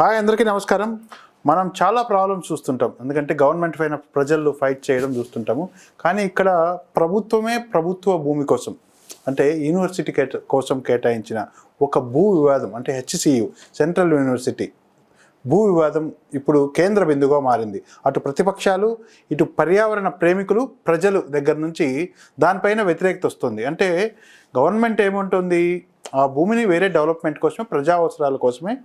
Hi అందరికీ నమస్కారం. మనం చాలా ప్రాబ్లమ్స్ చూస్తుంటాం. ఎందుకంటే గవర్నమెంట్ పైన ప్రజలు ఫైట్ చేయడం చూస్తుంటాము. కానీ ఇక్కడ ప్రభుత్వమే ప్రభుత్వ భూమి కోసం అంటే యూనివర్సిటీ కేట కోసం కేటాయించిన ఒక భూ వివాదం అంటే హెచ్సియు సెంట్రల్ యూనివర్సిటీ భూ వివాదం ఇప్పుడు కేంద్ర బిందుగా మారింది. అటు ప్రతిపక్షాలు ఇటు పర్యావరణ ప్రేమికులు ప్రజలు దగ్గర నుంచి దానిపైన వ్యతిరేకత వస్తుంది. అంటే గవర్నమెంట్ ఏముంటుంది? ఆ భూమిని వేరే డెవలప్మెంట్ కోసమే ప్రజా అవసరాల కోసమే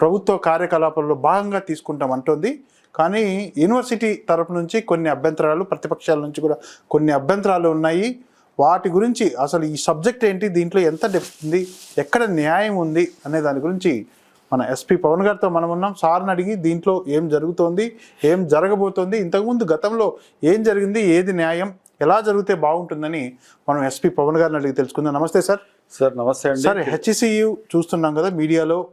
ప్రభుత్వ కార్యకలాపాల్లో భాగంగా తీసుకుంటాం అంటుంది. కానీ యూనివర్సిటీ తరపు నుంచి కొన్ని అభ్యంతరాలు ప్రతిపక్షాల నుంచి కూడా కొన్ని అభ్యంతరాలు ఉన్నాయి. వాటి గురించి అసలు ఈ సబ్జెక్ట్ ఏంటి? దీంట్లో ఎంత డెప్త్ ఉంది? ఎక్కడ న్యాయం ఉంది? అనే దాని గురించి మన ఎస్పి పవన్ గారితో మనం ఉన్నాం. సార్ని అడిగి దీంట్లో ఏం జరుగుతోంది? ఏం జరగబోతోంది? ఇంతకుముందు గతంలో ఏం జరిగింది? ఏది న్యాయం? ఎలా జరిగితే బాగుంటుందని మనం ఎస్పి పవన్ గారిని అడిగి తెలుసుకుందాం. నమస్తే సార్. సార్ నమస్తే అండి. సార్ హెచ్సియు చూస్తున్నాం కదా మీడియాలో.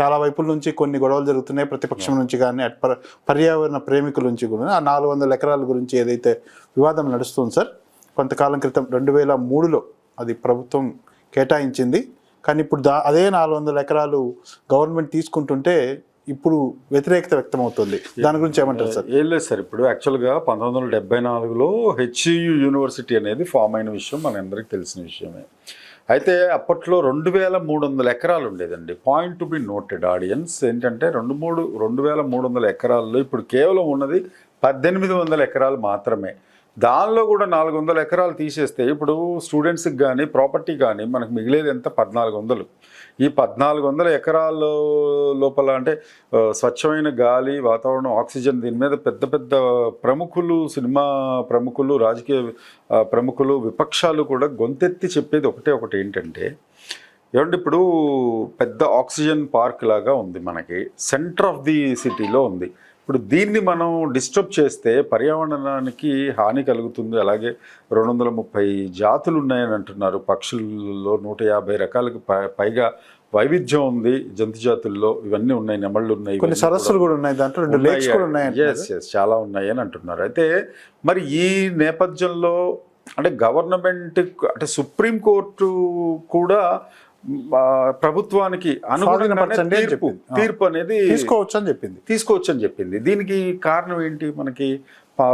చాలా వైపుల నుంచి కొన్ని గొడవలు జరుగుతున్నాయి. ప్రతిపక్షం నుంచి కానీ అటు పర్- పర్యావరణ ప్రేమికుల నుంచి కూడా. ఆ నాలుగు వందల ఎకరాల గురించి ఏదైతే వివాదం నడుస్తుంది సార్ కొంతకాలం క్రితం రెండు వేల మూడులో అది ప్రభుత్వం కేటాయించింది. కానీ ఇప్పుడు దా అదే నాలుగు వందల ఎకరాలు గవర్నమెంట్ తీసుకుంటుంటే ఇప్పుడు వ్యతిరేకత వ్యక్తమవుతుంది. దాని గురించి ఏమంటారు సార్? ఏం లేదు సార్. ఇప్పుడు యాక్చువల్గా పంతొమ్మిది వందల డెబ్బై నాలుగులో హెచ్యు యూనివర్సిటీ అనేది ఫామ్ అయిన విషయం మనందరికీ తెలిసిన విషయమే. అయితే అప్పట్లో రెండు వేల మూడు వందల ఎకరాలు ఉండేదండి. Point to be noted audience ఏంటంటే రెండు మూడు రెండు వేల మూడు వందల ఎకరాల్లో ఇప్పుడు కేవలం ఉన్నది పద్దెనిమిది వందల ఎకరాలు మాత్రమే. దానిలో కూడా నాలుగు వందల ఎకరాలు తీసేస్తే ఇప్పుడు స్టూడెంట్స్కి కానీ ప్రాపర్టీ కానీ మనకు మిగిలేది ఎంత? పద్నాలుగు వందలు. ఈ పద్నాలుగు వందల ఎకరాల లోపల అంటే స్వచ్ఛమైన గాలి వాతావరణం ఆక్సిజన్ దీని మీద పెద్ద పెద్ద ప్రముఖులు సినిమా ప్రముఖులు రాజకీయ ప్రముఖులు విపక్షాలు కూడా గొంతెత్తి చెప్పేది ఒకటే ఒకటి ఏంటంటే ఏమంటే ఇప్పుడు పెద్ద ఆక్సిజన్ పార్క్ లాగా ఉంది మనకి సెంటర్ ఆఫ్ ది సిటీలో ఉంది. ఇప్పుడు దీన్ని మనం డిస్టర్బ్ చేస్తే పర్యావరణానికి హాని కలుగుతుంది. అలాగే రెండు వందల ముప్పై జాతులు ఉన్నాయని అంటున్నారు. పక్షుల్లో నూట యాభై రకాలకు పై- పైగా వైవిధ్యం ఉంది జంతు జాతుల్లో. ఇవన్నీ ఉన్నాయి నెమళ్ళు ఉన్నాయి కొన్ని సరస్సులు కూడా ఉన్నాయి దాంట్లో రెండు లేక్స్ కూడా ఉన్నాయి ఎస్ ఎస్ చాలా ఉన్నాయి అని అంటున్నారు. అయితే మరి ఈ నేపథ్యంలో అంటే గవర్నమెంట్ అంటే సుప్రీం కోర్టు కూడా ప్రభుత్వానికి అనుగుణంగానే తీర్పు. తీర్పు అనేది తీసుకోవచ్చు అని చెప్పింది. తీసుకోవచ్చు అని చెప్పింది. దీనికి కారణం ఏంటి మనకి?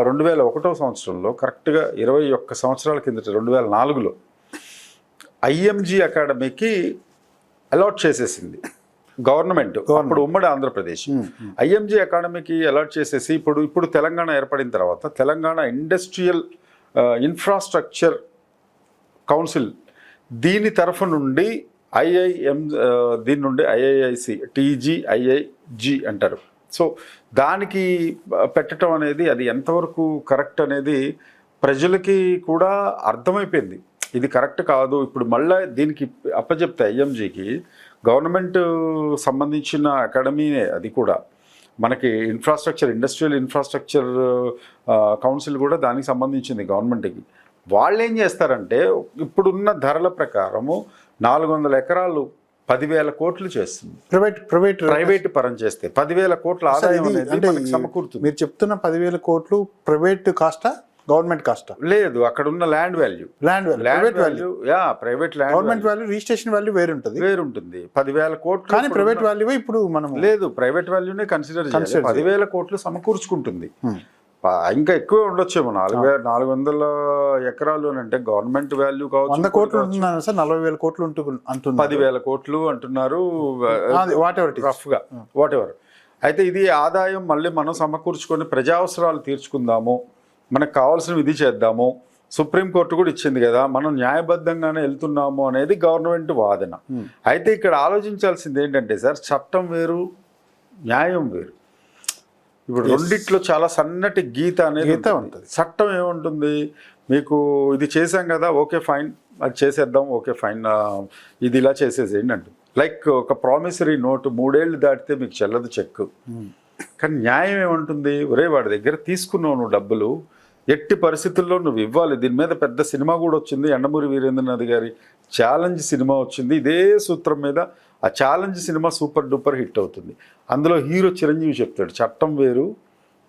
రెండు వేల ఒకటో సంవత్సరంలో కరెక్ట్గా ఇరవై ఒక్క సంవత్సరాల కిందట రెండు వేల నాలుగులో ఐఎంజీ అకాడమీకి అలాట్ చేసేసింది. గవర్నమెంట్. అప్పుడు ఉమ్మడి ఆంధ్రప్రదేశ్. ఐఎంజీ అకాడమీకి అలాట్ చేసేసి ఇప్పుడు ఇప్పుడు తెలంగాణ ఏర్పడిన తర్వాత తెలంగాణ ఇండస్ట్రియల్ ఇన్ఫ్రాస్ట్రక్చర్ కౌన్సిల్ దీని తరఫు నుండి ఐఐఎం దీని నుండి ఐఐఐసి టీజీఐఐజి అంటారు. సో దానికి పెట్టడం అనేది అది ఎంతవరకు కరెక్ట్ అనేది ప్రజలకి కూడా అర్థమైపోయింది. ఇది కరెక్ట్ కాదు. ఇప్పుడు మళ్ళీ దీనికి అప్పచెప్తే ఐఎంజీకి గవర్నమెంట్ సంబంధించిన అకాడమీనే అది కూడా. మనకి ఇన్ఫ్రాస్ట్రక్చర్ ఇండస్ట్రియల్ ఇన్ఫ్రాస్ట్రక్చర్ కౌన్సిల్ కూడా దానికి సంబంధించింది గవర్నమెంట్కి. వాళ్ళు ఏం చేస్తారంటే ఇప్పుడున్న ధరల ప్రకారము నాలుగు వందల ఎకరాలు పదివేల కోట్లు చేస్తుంది. ప్రైవేట్ ప్రైవేట్ ప్రైవేట్ పరం చేస్తే పదివేల కోట్ల ఆదాయం అనేది సమకూరుతుంది. మీరు చెప్తున్న పదివేల కోట్లు ప్రైవేట్ కాస్టా? గవర్నమెంట్ కాస్టా లేదు అక్కడ ఉన్న land value land private value yeah private land government value registration value వేరు ఉంటుంది వేరుంటుంది. పదివేల కోట్లు కానీ ప్రైవేట్ వాల్యూ ఇప్పుడు మనం లేదు ప్రైవేట్ వాల్యూనే కన్సిడర్ చేయాలి. పదివేల కోట్లు సమకూర్చుకుంటుంది. Hmm. ఇంకా ఎక్కువే ఉండొచ్చేమో నాలుగు వేల నాలుగు వందల ఎకరాలు అని అంటే గవర్నమెంట్ వాల్యూ కావచ్చు వంద కోట్లు సార్ నలభై వేల కోట్లు అంటుంది పదివేల కోట్లు అంటున్నారు వాట్ ఎవర్ రఫ్గా వాట్ ఎవర్ అయితే ఇది ఆదాయం మళ్ళీ మనం సమకూర్చుకొని ప్రజా అవసరాలు తీర్చుకుందాము. మనకు కావాల్సినవి ఇది చేద్దాము. సుప్రీంకోర్టు కూడా ఇచ్చింది కదా మనం న్యాయబద్ధంగానే వెళ్తున్నాము అనేది గవర్నమెంట్ వాదన. అయితే ఇక్కడ ఆలోచించాల్సింది ఏంటంటే సార్ చట్టం వేరు న్యాయం వేరు. ఇప్పుడు రెండిట్లో చాలా సన్నటి గీత అనేది గీత ఉంటుంది. చట్టం ఏముంటుంది? మీకు ఇది చేశాం కదా ఓకే ఫైన్. అది చేసేద్దాం ఓకే ఫైన్. ఇది ఇలా చేసేసేయండి అంటుంది. లైక్ ఒక ప్రామిసరీ నోటు మూడేళ్ళు దాటితే మీకు చెల్లదు చెక్ కానీ న్యాయం ఏముంటుంది? ఒరే వాడి దగ్గర తీసుకున్నావు నువ్వు డబ్బులు ఎట్టి పరిస్థితుల్లో నువ్వు ఇవ్వాలి. దీని మీద పెద్ద సినిమా కూడా వచ్చింది. ఎండమూరి వీరేంద్రనాథ్ గారి ఛాలెంజ్ సినిమా వచ్చింది. ఇదే సూత్రం మీద ఆ challenge cinema super duper hit అవుతుంది. అందులో హీరో చిరంజీవి చెప్తాడు చట్టం వేరు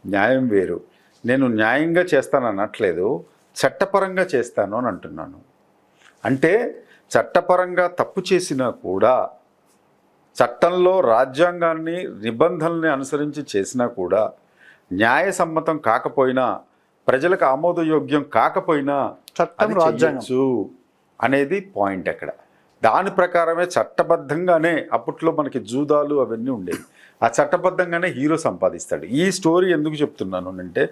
న్యాయం వేరు. నేను న్యాయంగా చేస్తాను అనట్లేదు చట్టపరంగా చేస్తాను అని అంటున్నాను. అంటే చట్టపరంగా తప్పు చేసినా కూడా చట్టంలో రాజ్యాంగాన్ని నిబంధనల్ని అనుసరించి చేసినా కూడా న్యాయసమ్మతం కాకపోయినా ప్రజలకు ఆమోదయోగ్యం కాకపోయినా చట్టం రాజ్యాంగం. అనేది పాయింట్ అక్కడ దాని ప్రకారమే చట్టబద్ధంగానే అప్పట్లో మనకి జూదాలు అవన్నీ ఉండేవి. ఆ చట్టబద్ధంగానే హీరో సంపాదిస్తాడు. ఈ స్టోరీ ఎందుకు చెప్తున్నాను అంటే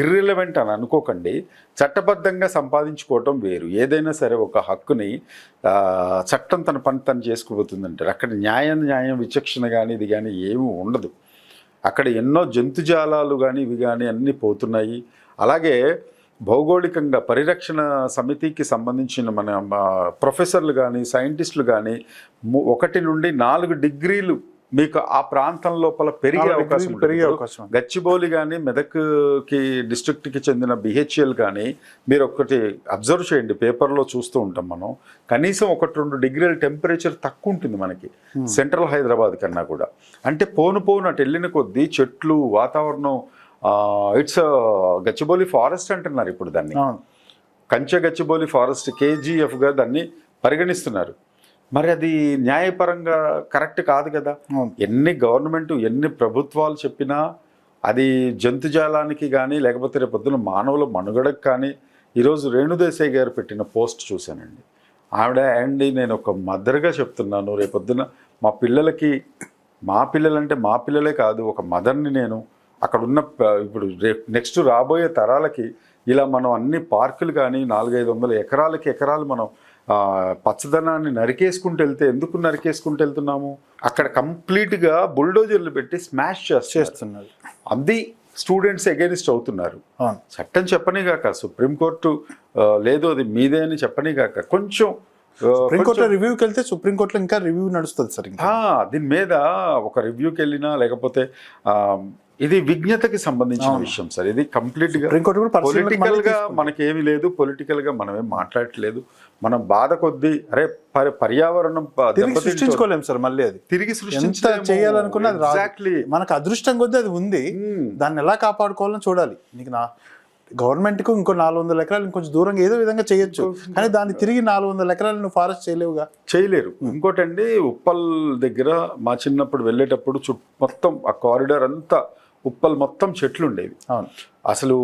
ఇర్రిలవెంట్ అని అనుకోకండి. చట్టబద్ధంగా సంపాదించుకోవటం వేరు. ఏదైనా సరే ఒక హక్కుని చట్టం తన పని తను చేసుకుపోతుందంటారు అక్కడ న్యాయం న్యాయం విచక్షణ కానీ ఇది కానీ ఏమీ ఉండదు. అక్కడ ఎన్నో జంతుజాలాలు కానీ ఇవి కానీ అన్నీ పోతున్నాయి. అలాగే భౌగోళికంగా పరిరక్షణ సమితికి సంబంధించిన మన ప్రొఫెసర్లు కానీ సైంటిస్టులు కానీ ఒకటి నుండి నాలుగు డిగ్రీలు మీకు ఆ ప్రాంతం లోపల పెరిగే అవకాశం. పెరిగే అవకాశం. గచ్చిబౌలి కానీ మెదక్కి డిస్ట్రిక్ట్కి చెందిన బిహెచ్ఎల్ కానీ మీరు ఒకటి అబ్జర్వ్ చేయండి. పేపర్లో చూస్తూ ఉంటాం మనం. కనీసం ఒకటి రెండు డిగ్రీల టెంపరేచర్ తక్కువ ఉంటుంది మనకి. సెంట్రల్ హైదరాబాద్ కన్నా కూడా. అంటే పోను పోను అటు వెళ్ళిన కొద్దీ చెట్లు వాతావరణం ఇట్స్ గచ్చిబౌలి ఫారెస్ట్ అంటున్నారు ఇప్పుడు దాన్ని. కంచె గచ్చిబౌలి ఫారెస్ట్ కేజీఎఫ్గా దాన్ని పరిగణిస్తున్నారు. మరి అది న్యాయపరంగా కరెక్ట్ కాదు కదా? ఎన్ని గవర్నమెంట్ ఎన్ని ప్రభుత్వాలు చెప్పినా అది జంతుజాలానికి కానీ లేకపోతే రేపొద్దున మానవుల మనుగడకు కానీ ఈరోజు రేణుదేశాయ్ గారు పెట్టిన పోస్ట్ చూశానండి. ఆవిడ అండి నేను ఒక మదర్గా చెప్తున్నాను. రేపొద్దున మా పిల్లలకి మా పిల్లలంటే మా పిల్లలే కాదు ఒక మదర్ని నేను అక్కడ ఉన్న ఇప్పుడు నెక్స్ట్ రాబోయే తరాలకి ఇలా మనం అన్ని పార్కులు కానీ నాలుగైదు వందల ఎకరాలకి ఎకరాలు మనం పచ్చదనాన్ని నరికేసుకుంటూ వెళ్తే ఎందుకు నరికేసుకుంటూ వెళ్తున్నాము? అక్కడ కంప్లీట్గా బుల్డోజర్లు పెట్టి స్మాష్ చేస్తున్నారు. అది స్టూడెంట్స్ అగేనిస్ట్ అవుతున్నారు. చట్టం చెప్పనిగాక సుప్రీంకోర్టు ఆ, లేదు అది మీదే అని చెప్పనిగాక కొంచెం ఆ, సుప్రీంకోర్టులో రివ్యూకి వెళ్తే సుప్రీంకోర్టులో ఇంకా రివ్యూ నడుస్తుంది సార్ దీని మీద ఒక రివ్యూకి వెళ్ళినా లేకపోతే ఇది విజ్ఞతకి సంబంధించిన విషయం సార్ ఇది కంప్లీట్గా పొలిటికల్గా. మనకేమీ లేదు పొలిటికల్గా మనం ఏం మాట్లాడట్లేదు మనం బాధ కొద్దీ అరే పరి- పర్యావరణం ప- తిరిగి దెబ్బతింటోంది. సృష్టించుకోలేం సార్ మళ్ళీ అది తిరిగి. చేయాలనుకున్నా. Exactly. మనకు అదృష్టం కొద్దీ అది ఉంది Hmm. దాన్ని ఎలా కాపాడుకోవాలని చూడాలి నీకు నా గవర్నమెంట్కు ఇంకో నాలుగు వందల ఎకరాలు ఇంకొంచెం దూరంగా ఏదో విధంగా చేయొచ్చు కానీ దాన్ని తిరిగి నాలుగు వందల ఎకరాలు నువ్వు ఫారెస్ట్ చేయలేవుగా చేయలేరు ఇంకోటండి ఉప్పల్ దగ్గర మా చిన్నప్పుడు వెళ్ళేటప్పుడు చుట్టూ మొత్తం ఆ కారిడార్ అంతా ఉప్పల్ మొత్తం చెట్లు ఉండేవి. అసలు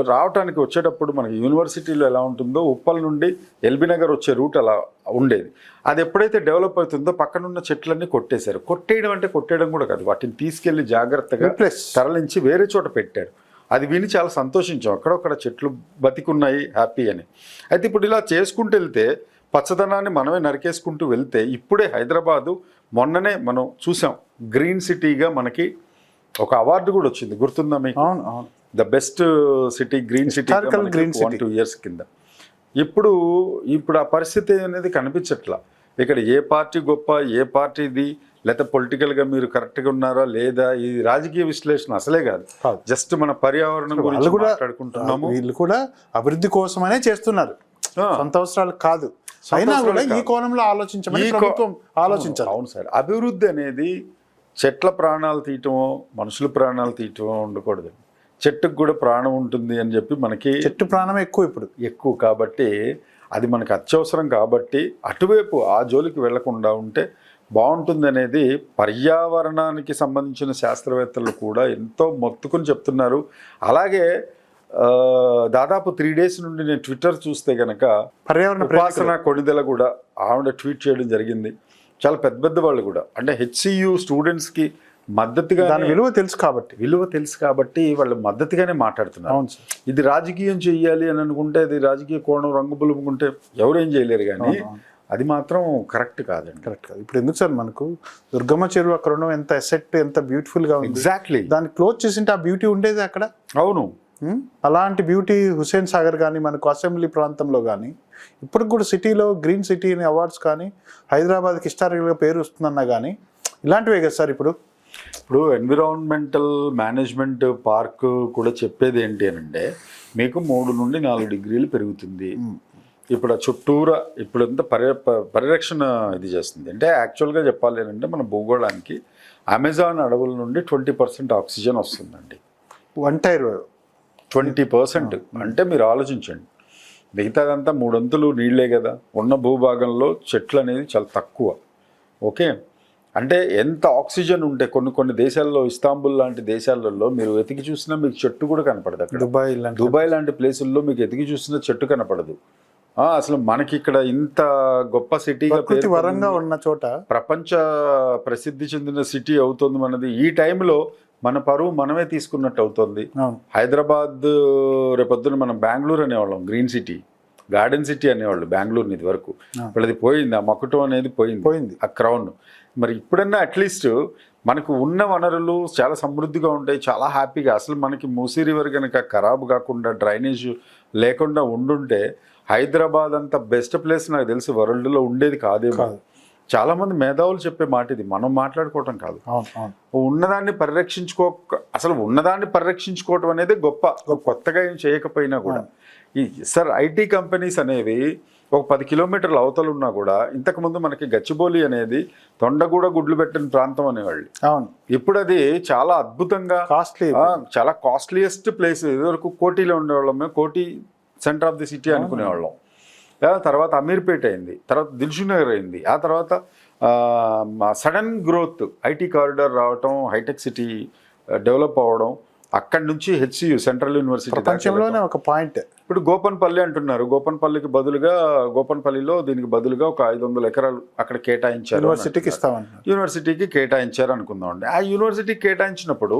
రావటానికి వచ్చేటప్పుడు మనకి యూనివర్సిటీలో ఎలా ఉంటుందో ఉప్పల్ నుండి ఎల్బీ నగర్ వచ్చే రూట్ అలా ఉండేది. అది ఎప్పుడైతే డెవలప్ అవుతుందో పక్కనున్న చెట్లన్నీ కొట్టేశారు. కొట్టేయడం అంటే కొట్టేయడం కూడా కాదు. వాటిని తీసుకెళ్ళి జాగ్రత్తగా Replace. తరలించి వేరే చోట పెట్టారు. అది విని చాలా సంతోషించాం. అక్కడొక్కడ చెట్లు బతికున్నాయి హ్యాపీ అని. అయితే ఇప్పుడు ఇలా చేసుకుంటూ వెళ్తే పచ్చదనాన్ని మనమే నరికేసుకుంటూ వెళ్తే ఇప్పుడే హైదరాబాదు మొన్ననే మనం చూసాం. గ్రీన్ సిటీగా మనకి ఒక అవార్డు కూడా వచ్చింది. గుర్తుందా మీకు? అవును అవును. The best city green city green one. Two years కింద. ఇప్పుడు ఇప్పుడు ఆ పరిస్థితి అనేది కనిపించట్లా. ఇక్కడ ఏ పార్టీ గొప్ప ఏ పార్టీది లేదా పొలిటికల్గా మీరు కరెక్ట్గా ఉన్నారా లేదా ఈ రాజకీయ విశ్లేషణ అసలే కాదు. జస్ట్ మన పర్యావరణం గురించి కూడా మాట్లాడుకుంటున్నాము. వీళ్ళు కూడా అభివృద్ధి కోసమనే చేస్తున్నారు. సొంత అవసరాలు కాదు. అయినా కూడా ఈ. కోణంలో ఆలోచించమని ప్రభుత్వం ఆలోచించాలి. అవును సార్. అభివృద్ధి అనేది చెట్ల ప్రాణాలు తీయటమో మనుషుల ప్రాణాలు తీయటమో ఉండకూడదు. చెట్టుకు కూడా ప్రాణం ఉంటుంది అని చెప్పి మనకి చెట్టు ప్రాణమే ఎక్కువ ఇప్పుడు. ఎక్కువ కాబట్టి అది మనకు అత్యవసరం కాబట్టి అటువైపు ఆ జోలికి వెళ్ళకుండా ఉంటే బాగుంటుంది అనేది పర్యావరణానికి సంబంధించిన శాస్త్రవేత్తలు కూడా ఎంతో మొత్తుకుని చెప్తున్నారు. అలాగే దాదాపు త్రీ డేస్ నుండి నేను ట్విట్టర్ చూస్తే గనక పర్యావరణ ఉపాసన కొణిదెల కూడా ఆవిడ ట్వీట్ చేయడం జరిగింది. చాలా పెద్ద పెద్ద వాళ్ళు కూడా. అంటే హెచ్సియు స్టూడెంట్స్కి మద్దతుగా దాని విలువ తెలుసు కాబట్టి. విలువ తెలుసు కాబట్టి వాళ్ళు మద్దతుగానే మాట్లాడుతున్నారు. అవును సార్. ఇది రాజకీయం చెయ్యాలి అని అనుకుంటే అది రాజకీయ కోణం రంగు పులుముకుంటే ఎవరేం చేయలేరు కానీ అది మాత్రం కరెక్ట్ కాదండి. కరెక్ట్ కాదు. ఇప్పుడు ఎందుకు సార్ మనకు దుర్గమ్మ చెరువు అక్కడ ఉండడం ఎంత ఎసెట్ ఎంత బ్యూటిఫుల్గా ఉంది? ఎగ్జాక్ట్లీ దాన్ని క్లోజ్ చేసింటే ఆ బ్యూటీ ఉండేది అక్కడ? అవును? అలాంటి బ్యూటీ హుసేన్ సాగర్ కానీ మనకు అసెంబ్లీ ప్రాంతంలో కానీ ఇప్పటికి కూడా సిటీలో గ్రీన్ సిటీ అనే అవార్డ్స్ కానీ హైదరాబాద్కి హిస్టారికల్గా పేరు వస్తుందన్నా కానీ ఇలాంటివే కదా సార్ ఇప్పుడు? ఇప్పుడు ఎన్విరాన్మెంటల్ మేనేజ్మెంట్ పార్క్ కూడా చెప్పేది ఏంటి అని అంటే మీకు మూడు నుండి నాలుగు డిగ్రీలు పెరుగుతుంది. ఇప్పుడు ఆ చుట్టూరా ఇప్పుడు అంతా పర్య ప- పరిరక్షణ ఇది చేస్తుంది. అంటే యాక్చువల్గా చెప్పాలి అంటే మన భూగోళానికి అమెజాన్ అడవుల నుండి ట్వంటీ పర్సెంట్ ఆక్సిజన్ వస్తుందండి. One tier twenty percent. అంటే మీరు ఆలోచించండి. మిగతాదంతా మూడొంతులు నీళ్ళే కదా. ఉన్న భూభాగంలో చెట్లు అనేది చాలా తక్కువ. ఓకే? అంటే ఎంత ఆక్సిజన్ ఉంటే కొన్ని కొన్ని దేశాల్లో ఇస్తాంబుల్ లాంటి దేశాలలో మీరు వెతికి చూసినా మీకు చెట్టు కూడా కనపడదు అక్కడ. దుబాయ్ లాంటి దుబాయ్ లాంటి ప్లేసుల్లో మీకు ఎతికి చూసినా చెట్టు కనపడదు. అసలు మనకి ఇక్కడ ఇంత గొప్ప సిటీగా వరంగా ఉన్న చోట ప్రపంచ ప్రసిద్ధి చెందిన సిటీ అవుతుంది మనది. ఈ టైంలో మన పరువు మనమే తీసుకున్నట్టు అవుతుంది. హైదరాబాద్ రేపొద్దున మనం బెంగళూరు అనేవాళ్ళం గ్రీన్ సిటీ గార్డెన్ సిటీ అనేవాళ్ళు బెంగళూరు ఇది వరకు. ఇప్పుడు అది పోయింది ఆ మకుటం అనేది పోయింది పోయింది. ఆ క్రౌన్ మరి ఇప్పుడన్నా అట్లీస్ట్ మనకు ఉన్న వనరులు చాలా సమృద్ధిగా ఉంటాయి చాలా హ్యాపీగా. అసలు మనకి మూసీ రివర్ కనుక ఖరాబ్ కాకుండా డ్రైనేజ్ లేకుండా ఉండుంటే హైదరాబాద్ అంత బెస్ట్ ప్లేస్ నాకు తెలిసి వరల్డ్లో ఉండేది కాదేమో. కాదు. చాలా మంది మేధావులు చెప్పే మాట ఇది. మనం మాట్లాడుకోవటం కాదు. ఉన్నదాన్ని పరిరక్షించుకో అసలు ఉన్నదాన్ని పరిరక్షించుకోవటం అనేది గొప్ప. కొత్తగా ఏం చేయకపోయినా కూడా. ఈ సార్ ఐటీ కంపెనీస్ అనేవి ఒక పది కిలోమీటర్ల అవతలు ఉన్నా కూడా ఇంతకుముందు మనకి గచ్చిబౌలి అనేది తొండగూడ గుడ్లు పెట్టిన ప్రాంతం అనేవాళ్ళు. అవును. ఇప్పుడు అది చాలా అద్భుతంగా కాస్ట్లీ చాలా కాస్ట్లీయెస్ట్ ప్లేస్ ఇదివరకు కోటిలో ఉండేవాళ్ళం. Koti centre of the city అనుకునేవాళ్ళం. తర్వాత అమీర్పేట అయింది తర్వాత దిల్షునగర్ అయింది ఆ తర్వాత సడన్ గ్రోత్ ఐటీ కారిడార్ రావటం హైటెక్ సిటీ డెవలప్ అవ్వడం అక్కడి నుంచి హెచ్సియు సెంట్రల్ యూనివర్సిటీ ప్రపంచంలోనే ఒక పాయింట్. ఇప్పుడు గోపన్పల్లి అంటున్నారు. గోపన్పల్లికి బదులుగా గోపన్పల్లిలో దీనికి బదులుగా ఒక ఐదు వందల ఎకరాలు అక్కడ కేటాయించారు యూనివర్సిటీకి. ఇస్తామన్నారు యూనివర్సిటీకి కేటాయించారు అనుకుందాం అండి. ఆ యూనివర్సిటీకి కేటాయించినప్పుడు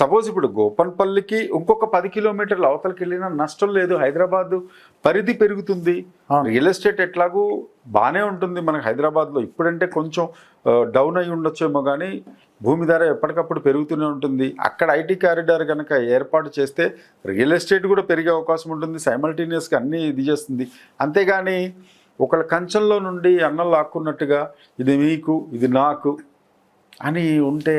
సపోజ్ ఇప్పుడు గోపన్పల్లికి ఇంకొక పది కిలోమీటర్ల అవతలకి వెళ్ళినా నష్టం లేదు. హైదరాబాద్ పరిధి పెరుగుతుంది. రియల్ ఎస్టేట్ ఎట్లాగూ బాగానే ఉంటుంది మనకి హైదరాబాద్లో. ఇప్పుడంటే కొంచెం డౌన్ అయి ఉండొచ్చేమో కానీ భూమి ధర ఎప్పటికప్పుడు పెరుగుతూనే ఉంటుంది. అక్కడ ఐటీ కారిడార్ కనుక ఏర్పాటు చేస్తే రియల్ ఎస్టేట్ కూడా పెరిగే అవకాశం ఉంటుంది. సైమల్టేనియస్గా అన్నీ ఇది చేస్తుంది. అంతేగాని ఒకళ్ళ కంచంలో నుండి అన్నం లాక్కున్నట్టుగా ఇది మీకు ఇది నాకు అని ఉంటే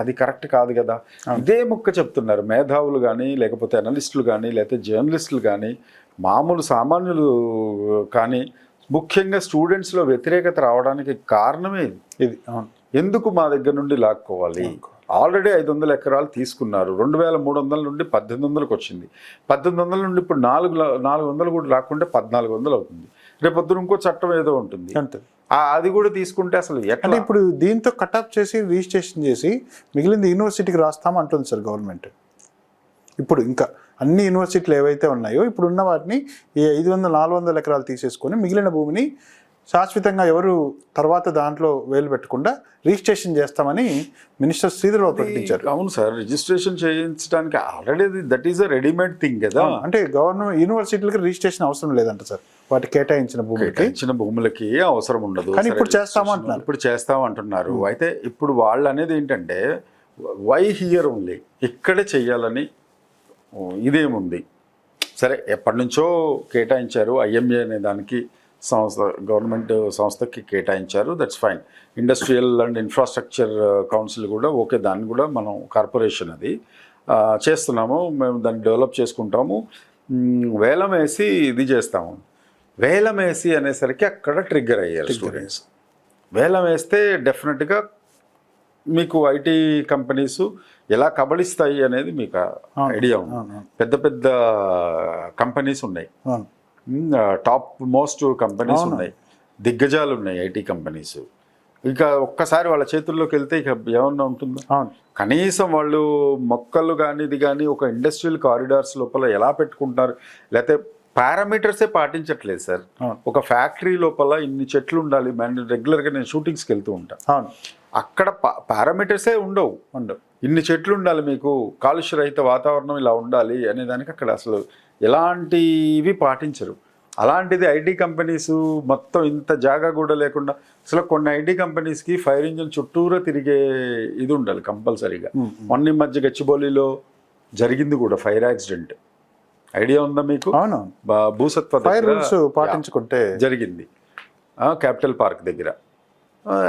అది కరెక్ట్ కాదు కదా. ఇదే ముక్క చెప్తున్నారు. మేధావులు కానీ లేకపోతే అనలిస్టులు కానీ లేకపోతే జర్నలిస్టులు కానీ మామూలు సామాన్యులు కానీ ముఖ్యంగా స్టూడెంట్స్లో వ్యతిరేకత రావడానికి కారణమే ఇది. ఎందుకు మా దగ్గర నుండి లాక్కోవాలి? ఆల్రెడీ ఐదు వందల ఎకరాలు తీసుకున్నారు. రెండు వేల మూడు వందల నుండి పద్దెనిమిది వందలకు వచ్చింది. పద్దెనిమిది వందల నుండి ఇప్పుడు నాలుగు నాలుగు వందలు కూడా లాక్కుంటే పద్నాలుగు వందలు అవుతుంది. రేపొద్దున ఇంకో చట్టం ఏదో ఉంటుంది. అంతే. అది కూడా తీసుకుంటే అసలు ఎట్లా? ఇప్పుడు దీంతో కటప్ చేసి రిజిస్ట్రేషన్ చేసి మిగిలింది యూనివర్సిటీకి రాస్తాం అంటుంది సార్ గవర్నమెంట్. ఇప్పుడు ఇంకా అన్ని యూనివర్సిటీలు ఏవైతే ఉన్నాయో ఇప్పుడు ఉన్న వాటిని ఈ ఐదు వందల నాలుగు వందల ఎకరాలు తీసేసుకొని మిగిలిన భూమిని శాశ్వతంగా ఎవరు తర్వాత దాంట్లో వేలు పెట్టకుండా రిజిస్ట్రేషన్ చేస్తామని మినిస్టర్ శ్రీధర్బాబు ప్రకటించారు. అవును సార్ రిజిస్ట్రేషన్ చేయించడానికి already that is a readymade thing కదా. అంటే గవర్నమెంట్ యూనివర్సిటీలకి రిజిస్ట్రేషన్ అవసరం లేదంట సార్. వాటి కేటాయించిన భూమికి ఇచ్చిన భూములకి అవసరం ఉండదు కానీ ఇప్పుడు సరే, చేస్తాము అంటున్నారు. ఇప్పుడు చేస్తాం అంటున్నారు అయితే ఇప్పుడు వాళ్ళు అనేది ఏంటంటే వై హియర్ ఓన్లీ ఇక్కడే చెయ్యాలని ఇదేముంది? సరే ఎప్పటి నుంచో కేటాయించారు ఐఎంఏ అనే దానికి సంస్థ గవర్నమెంట్ సంస్థకి కేటాయించారు that's fine industrial and infrastructure council కూడా ఓకే దాన్ని కూడా మనం కార్పొరేషన్ అది చేస్తున్నాము మేము దాన్ని డెవలప్ చేసుకుంటాము. వేలం వేసి ఇది చేస్తాము. వేలం వేసి అనేసరికి అక్కడ ట్రిగ్గర్ అయ్యారు స్టూడెంట్స్ వేలం వేస్తే డెఫినెట్గా మీకు ఐటీ కంపెనీస్ ఎలా కబళిస్తాయి అనేది మీకు ఐడియా ఉంది. పెద్ద పెద్ద కంపెనీస్ ఉన్నాయి. Topmost companies. ఉన్నాయి. దిగ్గజాలు ఉన్నాయి ఐటీ కంపెనీస్. ఇక ఒక్కసారి వాళ్ళ చేతుల్లోకి వెళ్తే ఇక ఏమన్నా ఉంటుందో? కనీసం వాళ్ళు మొక్కలు కానీ ఇది కానీ ఒక ఇండస్ట్రియల్ కారిడార్స్ లోపల ఎలా పెట్టుకుంటారు లేకపోతే పారామీటర్సే పాటించట్లేదు సార్. ఒక ఫ్యాక్టరీ లోపల ఇన్ని చెట్లు ఉండాలి. మన రెగ్యులర్గా నేను షూటింగ్స్కి వెళ్తూ ఉంటాను అక్కడ పారామీటర్సే ఉండవు ఉండవు. ఇన్ని చెట్లు ఉండాలి మీకు కాలుష్య రహిత వాతావరణం ఇలా ఉండాలి అనే దానికి అక్కడ అసలు ఎలాంటివి పాటించరు. అలాంటిది ఐటీ కంపెనీస్ మొత్తం ఇంత జాగా కూడా లేకుండా అసలు కొన్ని ఐటీ కంపెనీస్కి ఫైర్ ఇంజిన్ చుట్టూరా తిరిగే ఇది ఉండాలి కంపల్సరీగా మొన్న మధ్య గచ్చిబౌలిలో జరిగింది కూడా ఫైర్ యాక్సిడెంట్. ఐడియా ఉందా మీకు? అవును భూసత్వ పాటించుకుంటే జరిగింది. క్యాపిటల్ పార్క్ దగ్గర.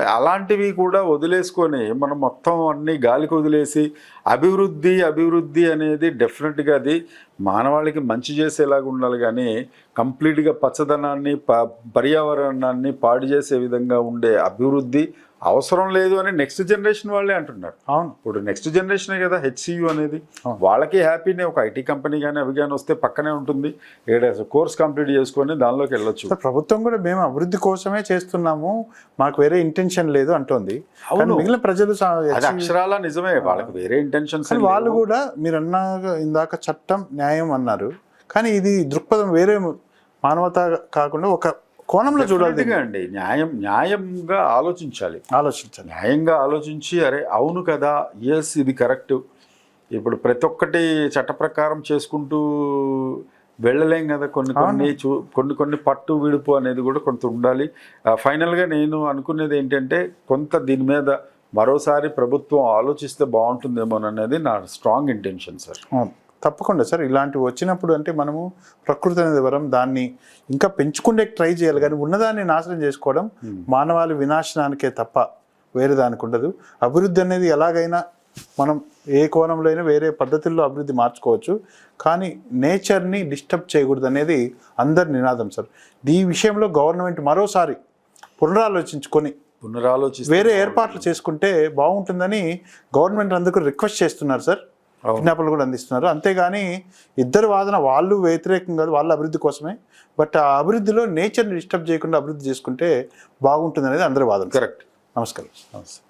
అలాంటివి కూడా వదిలేసుకొని మనం మొత్తం అన్నీ గాలికి వదిలేసి అభివృద్ధి అభివృద్ధి అనేది డెఫినెట్గా అది మానవాళికి మంచి చేసేలాగా ఉండాలి కానీ కంప్లీట్గా పచ్చదనాన్ని ప పర్యావరణాన్ని పాడు చేసే విధంగా ఉండే అభివృద్ధి అవసరం లేదు అని నెక్స్ట్ జనరేషన్ వాళ్ళే అంటున్నారు. అవును. ఇప్పుడు నెక్స్ట్ జనరేషనే కదా హెచ్సియు అనేది. వాళ్ళకి హ్యాపీనే ఒక ఐటీ కంపెనీ కానీ అవి కానీ వస్తే పక్కనే ఉంటుంది. ఏడా కోర్స్ కంప్లీట్ చేసుకొని దానిలోకి వెళ్ళొచ్చు. ప్రభుత్వం కూడా మేము అభివృద్ధి కోసమే చేస్తున్నాము. మాకు వేరే ఇంటెన్షన్ లేదు అంటోంది. అవును. మిగిలిన ప్రజలు అక్షరాల నిజమే. వాళ్ళకి వేరే ఇంటెన్షన్స్ వాళ్ళు కూడా మీరు అన్న ఇందాక చట్టం న్యాయం అన్నారు. కానీ ఇది దృక్పథం వేరే మానవత కాకుండా ఒక కోణంలో చూడాలి. అండి. న్యాయం న్యాయంగా ఆలోచించాలి. ఆలోచించాలి. న్యాయంగా ఆలోచించి అరే అవును కదా ఎస్ ఇది కరెక్ట్ ఇప్పుడు ప్రతి ఒక్కటి చట్ట ప్రకారం చేసుకుంటూ వెళ్ళలేం కదా కొన్ని కొన్ని చూ కొన్ని కొన్ని పట్టు విడుపు అనేది కూడా కొంత ఉండాలి. ఫైనల్గా నేను అనుకునేది ఏంటంటే కొంత దీని మీద మరోసారి ప్రభుత్వం ఆలోచిస్తే బాగుంటుందేమో అనేది నా స్ట్రాంగ్ ఇంటెన్షన్ సార్. తప్పకుండా సార్. ఇలాంటివి వచ్చినప్పుడు అంటే మనము ప్రకృతి అనేది వరం దాన్ని ఇంకా పెంచుకుంటే ట్రై చేయాలి. కానీ ఉన్నదాన్ని నాశనం చేసుకోవడం మానవాళి వినాశనానికే తప్ప వేరే దానికి ఉండదు. అభివృద్ధి అనేది ఎలాగైనా మనం ఏ కోణంలో అయినా వేరే పద్ధతుల్లో అభివృద్ధి మార్చుకోవచ్చు. కానీ నేచర్ని డిస్టర్బ్ చేయకూడదు అనేది అందరి నినాదం సార్. ఈ విషయంలో గవర్నమెంట్ మరోసారి పునరాలోచించుకొని పునరాలోచిస్తే వేరే ఏర్పాట్లు చేసుకుంటే బాగుంటుందని గవర్నమెంట్ అందుకు రిక్వెస్ట్ చేస్తున్నారు సార్. విజ్ఞాపనలు కూడా అందిస్తున్నారు. అంతేగాని ఇద్దరు వాదన వాళ్ళు వ్యతిరేకం కాదు వాళ్ళ అభివృద్ధి కోసమే. బట్ ఆ అభివృద్ధిలో నేచర్ని డిస్టర్బ్ చేయకుండా అభివృద్ధి చేసుకుంటే బాగుంటుంది అనేది అందరి వాదన. కరెక్ట్. నమస్కారం. నమస్తే.